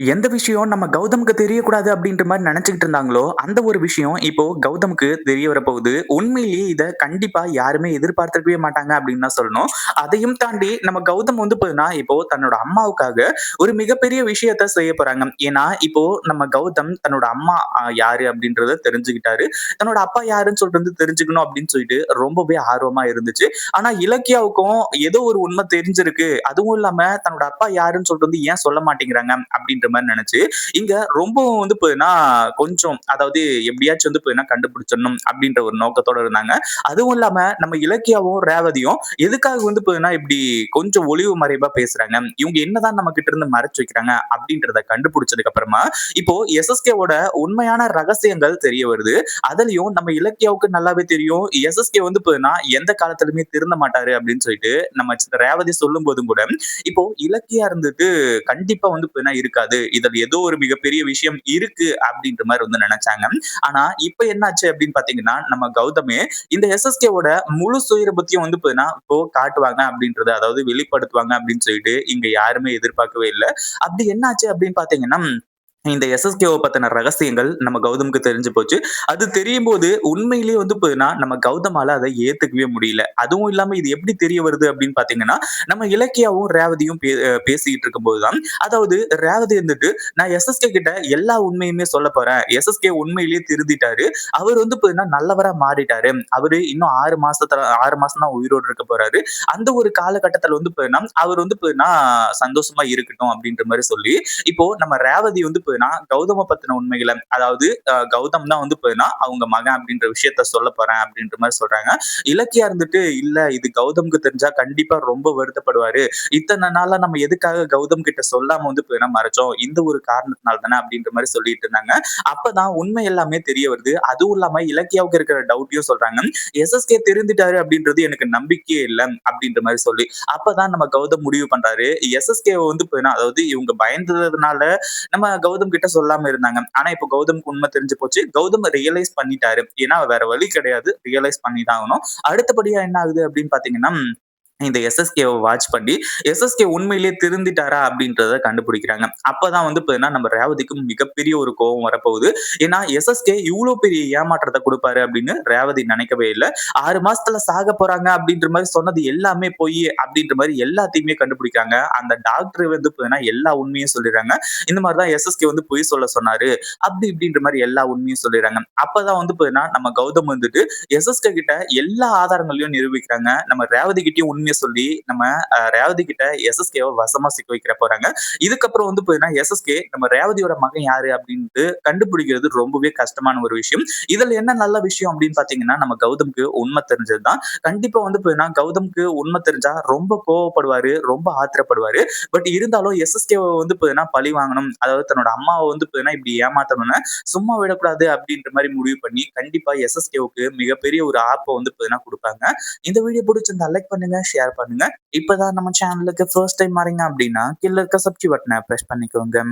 எந்த விஷயம் நம்ம கௌதமுக்கு தெரியக்கூடாது அப்படின்ற மாதிரி நினைச்சுக்கிட்டு இருந்தாங்களோ, அந்த ஒரு விஷயம் இப்போ கௌதமுக்கு தெரிய வரப்போகுது. உண்மையிலேயே இதை கண்டிப்பா யாருமே எதிர்பார்த்திருக்கவே மாட்டாங்க அப்படின்னு தான் சொல்லணும். அதையும் தாண்டி நம்ம கௌதம் வந்து போதுனா இப்போ தன்னோட அம்மாவுக்காக ஒரு மிகப்பெரிய விஷயத்த செய்ய போறாங்க. ஏன்னா, இப்போ நம்ம கௌதம் தன்னோட அம்மா யாரு அப்படின்றத தெரிஞ்சுக்கிட்டாரு. தன்னோட அப்பா யாருன்னு சொல்லிட்டு வந்து தெரிஞ்சுக்கணும் அப்படின்னு சொல்லிட்டு ரொம்பவே ஆர்வமா இருந்துச்சு. ஆனா இலக்கியாவுக்கும் ஏதோ ஒரு உண்மை தெரிஞ்சிருக்கு. அதுவும் இல்லாம தன்னோட அப்பா யாருன்னு சொல்லிட்டு ஏன் சொல்ல மாட்டேங்கிறாங்க அப்படின்ற மாதிரி நினைச்சு இங்க ரொம்பவும் வந்து போதுன்னா கொஞ்சம் அதாவது எப்படியாச்சும் வந்து போதுன்னா கண்டுபிடிச்சிடணும் அப்படின்ற ஒரு நோக்கத்தோட இருந்தாங்க. அதுவும் இல்லாம நம்ம இலக்கியாவும், ரேவதியும் எதுக்காக வந்து பார்த்தீங்கன்னா இப்படி கொஞ்சம் ஒளிவு மறைவா பேசுறாங்க. இவங்க என்னதான் நம்ம கிட்ட இருந்து மறைச்சு வைக்கிறாங்க அப்படின்றத கண்டுபிடிச்சதுக்கு அப்புறமா, இப்போ எஸ்எஸ்கேவோட உண்மையான ரகசியங்கள் தெரிய வருது. அதுலயும் நம்ம இலக்கியாவுக்கு நல்லாவே தெரியும். எஸ்எஸ்கே வந்து போதுன்னா எந்த காலத்திலுமே திருந்த மாட்டாரு அப்படின்னு சொல்லிட்டு நம்ம ரேவதி சொல்லும்போதும் கூட, இப்போ இலக்கியா இருந்துட்டு கண்டிப்பா வந்து போதுன்னா இருக்காது. இதில் ஏதோ ஒரு மிகப்பெரிய விஷயம் இருக்கு அப்படின்ற மாதிரி வந்து நினைச்சாங்க. ஆனா இப்ப என்னாச்சு அப்படின்னு பாத்தீங்கன்னா நம்ம கௌதமே இந்த எஸ்எஸ்கேவோட முழு சுயரூபத்தையும் வந்து இப்போ காட்டுவாங்க அப்படின்றத அதாவது வெளிப்படுத்துவாங்க அப்படின்னு சொல்லிட்டு இங்க யாருமே எதிர்பார்க்கவே இல்லை. அப்படி என்னாச்சு அப்படின்னு பாத்தீங்கன்னா இந்த எஸ்எஸ்கேவை பத்தின ரகசியங்கள் நம்ம கௌதமுக்கு தெரிஞ்சு போச்சு. அது தெரியும் போது உண்மையிலேயே வந்து போதுன்னா நம்ம கௌதமால அத ஏத்துக்கவே முடியல. அதுவும் இல்லாம இது எப்படி தெரிய வருது அப்படின்னு பார்த்தீங்கன்னா, நம்ம இலக்கியாவும், ரேவதியும் பேசிக்கிட்டு இருக்கும் போதுதான் அதாவது ரேவதி வந்துட்டு, "நான் எஸ்எஸ்கே கிட்ட எல்லா உண்மையுமே சொல்ல போறேன். எஸ்எஸ்கே உண்மையிலேயே திருந்திட்டாரு. அவர் வந்து பார்த்தீங்கன்னா நல்லவரா மாறிட்டாரு. அவரு இன்னும் ஆறு மாசத்துல ஆறு மாசம் தான் உயிரோடு இருக்க போறாரு. அந்த ஒரு காலகட்டத்துல வந்து பார்த்தீங்கன்னா, அவர் வந்து போதுன்னா சந்தோஷமா இருக்கட்டும்." அப்படின்ற மாதிரி சொல்லி, இப்போ நம்ம ரேவதி வந்து பார்த்தீங்கன்னா, கௌதம பத்தின உண்மைகளை அதாவது கௌதம் தான் வந்து பார்த்தீங்கன்னா, அவங்க மகன் அப்படின்ற விஷயத்த சொல்ல போறேன் அப்படின்ற மாதிரி சொல்றாங்க. இலக்கியா இருந்துட்டு, "இல்ல இது கௌதம்க்கு தெரிஞ்சா கண்டிப்பா ரொம்ப வருத்தப்படுவாரு. இத்தனை நாளா நம்ம எதுக்காக கௌதம் கிட்ட சொல்லாம வந்து பார்த்தீங்கன்னா மறைச்சோம். இந்த ஒரு காரணத்தினால தானே." அப்படின்ற மாதிரி சொல்லிட்டு இருந்தாங்க. அப்பதான் உண்மை எல்லாமே தெரிய வருது. அதுவும் இல்லாம இலக்கியாவுக்கு இருக்கிற டவுட்டையும் சொல்றாங்க. "எஸ்எஸ்கே திருந்திட்டாரு அப்படின்றது எனக்கு நம்பிக்கையே இல்லை அப்படின்ற மாதிரி சொல்லி. அப்பதான் நம்ம கௌதம் முடிவு பண்றாரு. எஸ்எஸ்கே வந்து போயினா அதாவது இவங்க பயந்ததுனால நம்ம கௌதம் கிட்ட சொல்லாம இருந்தாங்க. ஆனா இப்ப கௌதம்க்கு உண்மை தெரிஞ்சு போச்சு. கௌதம் ரியலைஸ் பண்ணிட்டாரு. ஏன்னா வேற வழி கிடையாது. ரியலைஸ் பண்ணி தான் ஆகணும். அடுத்தபடியா என்ன ஆகுது அப்படின்னு பாத்தீங்கன்னா இந்த எஸ்எஸ்கேவை வாட்ச் பண்ணி, எஸ்எஸ்கே உண்மையிலேயே திருந்திட்டாரா அப்படின்றத கண்டுபிடிக்கிறாங்க. அப்பதான் வந்து பார்த்தீங்கன்னா, நம்ம ரேவதிக்கு மிகப்பெரிய ஒரு கோவம் வரப்போகுது. ஏன்னா எஸ்எஸ்கே இவ்வளோ பெரிய ஏமாற்றத்தை கொடுப்பாரு அப்படின்னு ரேவதி நினைக்கவே இல்லை ஆறு மாசத்துல சாக போறாங்க அப்படின்ற மாதிரி சொன்னது எல்லாமே போய் அப்படின்ற மாதிரி எல்லாத்தையுமே கண்டுபிடிக்கிறாங்க. அந்த டாக்டர் வந்து பார்த்தீங்கன்னா எல்லா உண்மையும் சொல்லிடுறாங்க. இந்த மாதிரி தான் எஸ்எஸ்கே வந்து பொய் சொல்ல சொன்னாரு. அப்படி இப்படின்ற மாதிரி எல்லா உண்மையும் சொல்லிடுறாங்க. அப்பதான் வந்து பார்த்தீங்கன்னா, நம்ம கௌதம் வந்துட்டு எஸ்எஸ்கே கிட்ட எல்லா ஆதாரங்களையும் நிரூபிக்கிறாங்க. நம்ம ரேவதி கிட்டயும் உண்மைய சொல்லி நம்ம ரேவதி கிட்ட எஸ்எஸ்கேவ வசமா சிக்க வைக்கிற போறாங்க. இதுக்கப்புறம் வந்து பாத்தீங்கன்னா எஸ்எஸ்கே நம்ம ரேவதியோட மகன் யாரு அப்படின்ட்டு கண்டுபிடிக்கிறது ரொம்பவே கஷ்டமான ஒரு விஷயம். இதுல என்ன நல்ல விஷயம் அப்படின்னு பாத்தீங்கன்னா நம்ம கௌதம்க்கு உண்மை தெரிஞ்சதுதான் கண்டிப்பா வந்து பாத்தீங்கன்னா கௌதம்க்கு உண்மை தெரிஞ்சா ரொம்ப கோவப்படுவாரு. ரொம்ப ஆத்திரப்படுவாரு. பட் இருந்தாலும் எஸ்எஸ்கேவ வந்து பாத்தீங்கன்னா பழி வாங்கணும். அதாவது தன்னோட அம்மாவை வந்து பாத்தீங்கன்னா இப்படி ஏமாத்தணும்னு சும்மா விடக்கூடாது அப்படின்ற மாதிரி முடிவு பண்ணி, கண்டிப்பா எஸ்எஸ்கேவுக்கு மிகப்பெரிய ஒரு ஆப்பை வந்து பாத்தீங்கன்னா கொடுப்பாங்க இந்த வீடியோ பிடிச்சிருந்தா லைக் பண்ணுங்க, ஷேர் பண்ணுங்க. இப்பதான் நம்ம சேனலுக்கு ஃபர்ஸ்ட் டைம் வரீங்க அப்படின்னா, கீழே இருக்க சப்ஸ்கிரைப் பட்டனை ப்ரெஸ் பண்ணிக்கோங்க.